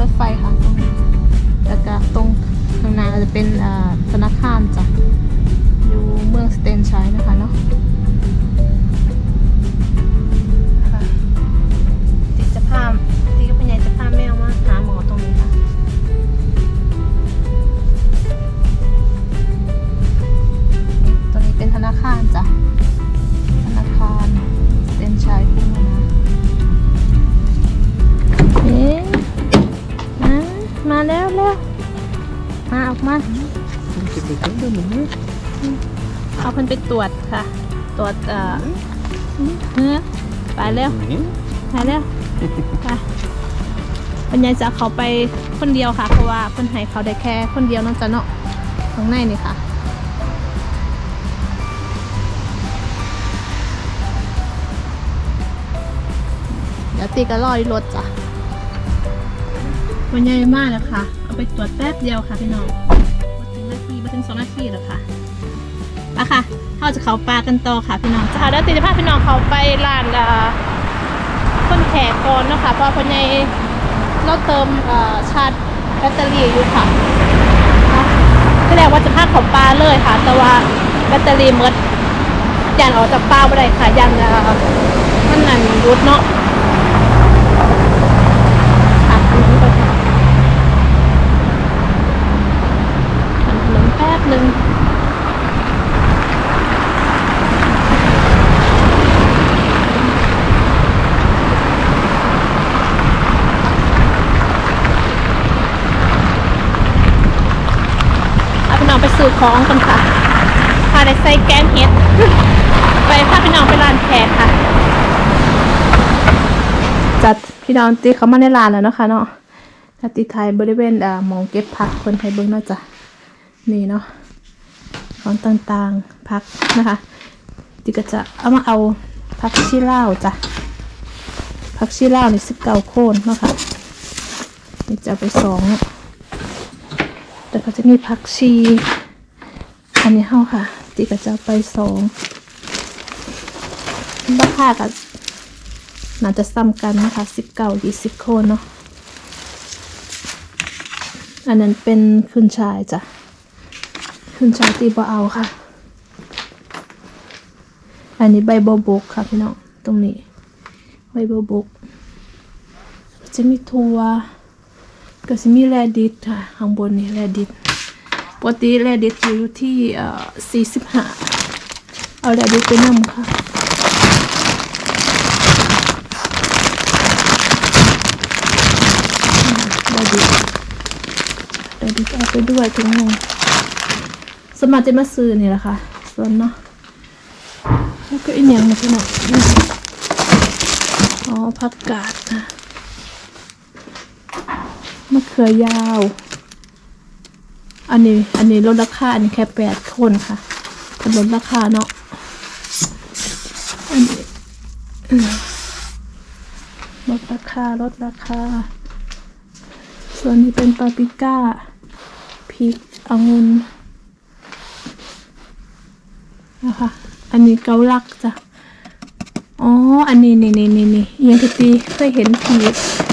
รถไฟค่ะตแล้วก็ตรงข้างหน้าจะเป็นอ่า ตรวจค่ะ ตรวจเอ่อเนื้อไปแล้วนี่ไปแล้วไปปัญญาจะเขาไปคนเดียวค่ะ เพราะว่าเพิ่นให้เขาได้แค่คนเดียวเนอกจากเนาะข้างในนี่ค่ะเดี๋ยวตีก็รออยู่รถจ้ะวันใหญ่มากแล้วค่ะเอาไปตรวจแป๊บเดียวค่ะพี่น้องมาถึงนาทีมาถึงสองนาทีแล้วค่ะ อะค่ะเราจะเขาปลากันต่อค่ะพี่น้องจะหาได้ตีจะพาพี่น้องเขาไปร้านต้นแขกก่อนเนาะคะเพราะวันใหญ่เราเติมชาร์จแบตเตอรี่อยู่ค่ะก็แรกว่าจะพาเขาปลาเลยค่ะ แต่ว่าแบตเตอรี่มดยันออกจากปลาไม่ได้ค่ะยันเอ่อมันนั่นรุดเนาะค่ะอันนี้นค่ะทำแป๊บหนึ่งเอาพี่น้องไปซื้อ ของกันค่ะพาได้ใส่แกงเห็ด ไปพาพี่น้องไปร้านแขกค่ะ จัดพี่น้องตีเขามาในร้านแล้วเนาะคะเนาะจัดตีไทยบริเวณอ่ามองเก็บผักคนไทยเบิ้งเนาะจ้ะนี่เนาะของต่างๆผักนะคะตีก็จะเอามาเอาผักชีลาวจ้ะผักชีลาวนี่สิบเก้าโคนเนาะค่ะนี่จะไปสองแต่ก็จะมีผักชี อันนี้เฮาค่ะตีก็จะเอาไปสองราคากับน่าจะซ้ำกันนะคะสิบเก้ายี่สิบโคนเนาะอันนั้นเป็นขึ้นชายจ้ะขึ้นชายตีบ่เอาค่ะ อันนี้ใบโบบกค่ะพี่น้องตรงนี้ใบโบบกจะมีทัวก็จะมีแรดิตค่ะข้างบนนี่แรดิต ปกติแรดิตอยู่ที่เอ่อสี่สิบห้าเอาแรดิตไปนำค่ะได้ดีได้ดีเอาไปด้วยถุงหนึงสมมาจะมาซื้อนี่แหละค่ะ ส่วนเนาะแล้วก็อีกอย่างนึงพี่น้องอ๋อผักกาดค่ะมะเขือยาว อันนี้ อันนี้ลดราคา อันนี้แค่แปดคนค่ะแต่ลดราคาเนาะ อันนี้ลดราคาลดราคา ส่วนนี้เป็นปาปริก้าพริกองุ่นนะคะ อันนี้เกาลักจ้ะ อ๋อ อันนี้นี่นี่นี่นี่ยังกตีเคยเห็นผี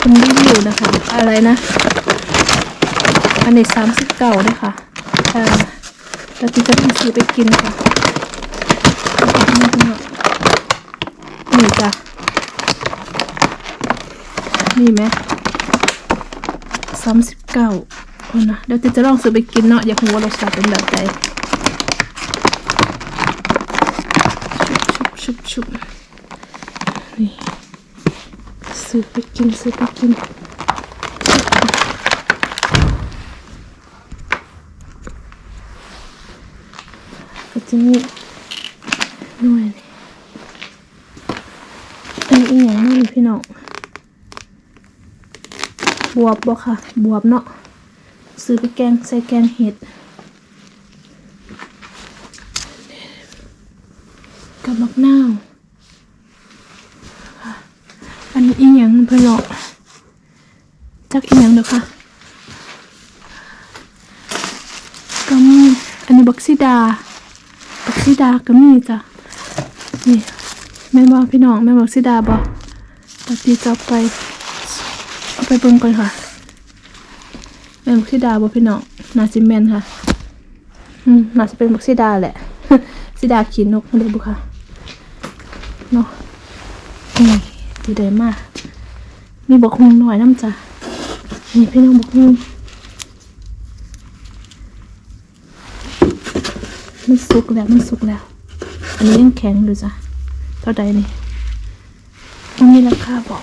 คนรีวิวนะคะ อะไรนะ อันนี้สามสิบเก้าเลยค่ะเออแล้วที่จะต้องซื้อไปกินค่ะนี่จ้ะนี่ไหมสามสิบเก้าคนนะเดี๋ยวจะลองซื้อไปกินเนาะอยากรู้ว่ารสชาติเป็นแบบไหนชุบชุบชุบนี่ซื้อไปกินซื้อไปกิน จะมีหน่วยนี่อันนี้อหย่างนี้พี่น้องบวบบ่ค่ะ บวบเนาะซื้อไปแกงใส่แกงเห็ดกับมักนาวอันนี้อีหยังเพื่อนเนาะจักอีหยังเด้อค่ะก็มีอันนี้บักซิดา บักซิดาก็มีจ้ะนี่แม่นบ่พี่น้องแม่บักซิดาบ่ปฏิจับไปเอาไปเบิ่งก่อนค่ะแม่บักซีดาบ่พี่น้องนาสิแม่นค่ะอืมน่าจะเป็นบักซีดาแหละซีดาขีนนกนั่นเด้บุค่ะเนาะนี่ดีได้มากมีบักฮงหน่อยน้ำจ้ะนี่พี่น้องบักฮง มันสุกแล้วมันสุกแล้ว อันนี้ยังแข็งอยู่จ้ะเท่าใดนี่มันมีราคาบอก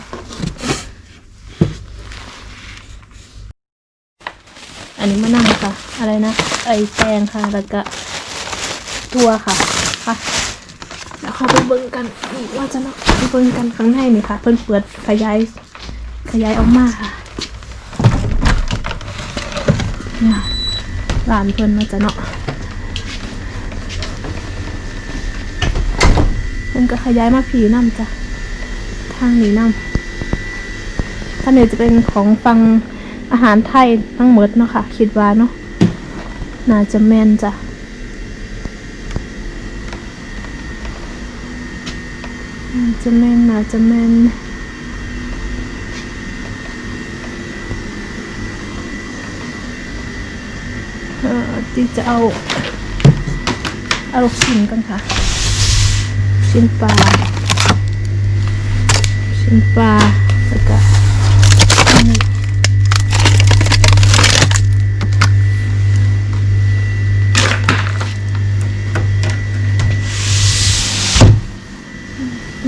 อันนี้มะนาวค่ะ อะไรนะ ไอแตงค่ะ แล้วก็ตัวค่ะค่ะแล้วเขาไปเบิ่งกันอีกว่าจะเนาะไปเบิ่งกันข้างในนี่ค่ะ เพิ่นเปิดขยายขยายออกมาค่ะเนี่ยร้านเพิ่นมาจะเนาะ เพิ่นก็ขยายมาผีน้ำจ้ะ ทางนี้น้ำท่านนี้จะเป็นของฟังอาหารไทยทั้งหมดเนาะค่ะ คิดว่าเนาะ น่าจะแม่นจ้ะน่าจะแม่นน่าจะแม่นเออที่จะเอาเอาลูกชิ้นกันค่ะ ชิ้นปลาชิ้นปลาแล้วก็อันนี้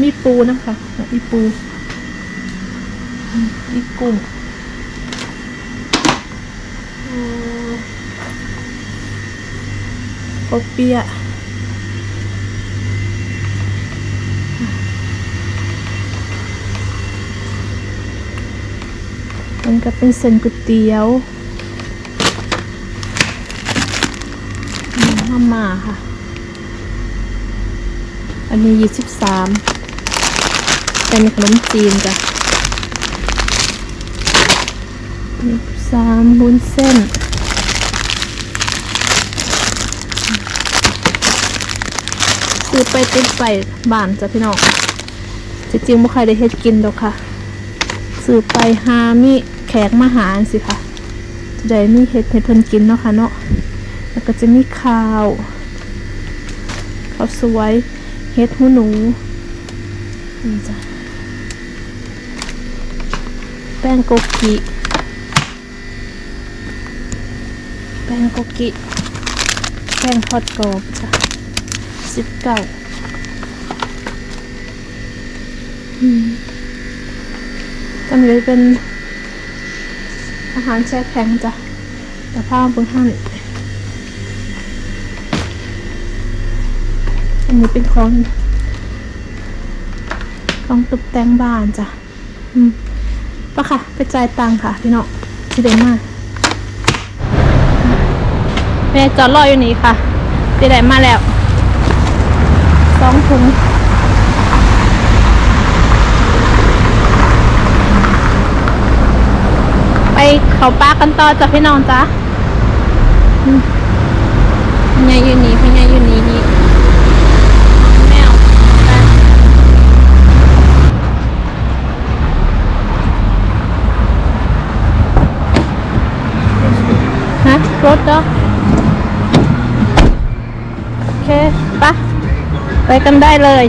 มีปูนะคะ มีปูอืมมีกุ้งโอ้โอเปียะ ก็เป็นเส้นก๋วยเตี๋ยวอืมาม่าค่ะ อันนี้ยี่สิบสามเป็นขนมจีนจ้ะยี่สิบสามบุนเส้นซื้อไปติดไปบ้านจ้ะพี่น้องจริงๆไม่ใครได้เฮ็ดกินดอกค่ะ ซื้อไปหามีแข กมาหาสิค่ะ จะได้มีเฮ็ดให้เพิ่นกินเนาะค่ะเนาะ แล้วก็จะมีข้าวข้าวสวยเฮ็ดหูหนูนี่จ้ะแป้งโกกิแป้งโกกิแป้งทอดกรอบจ้ะสิบเก้าก็มีเป็น อาหารแช่แข็งจ้ะแต่ผ้าบนห้างอันนี้เป็นของของตกแต่งบ้านจ้ะ อืมปะค่ะ ไปจ่ายตังค่ะ พี่น้องที่เดมาแม่จอดรออยู่นี่ค่ะที่ได้มาแล้วสองถุงไป เขาปลากันต่อจ้ะพี่น้องจ้ะอืมพญาอยู่นี่พญาอยู่นี่นี่แมวฮะรถเหรอโอเคปะไปกันได้เลย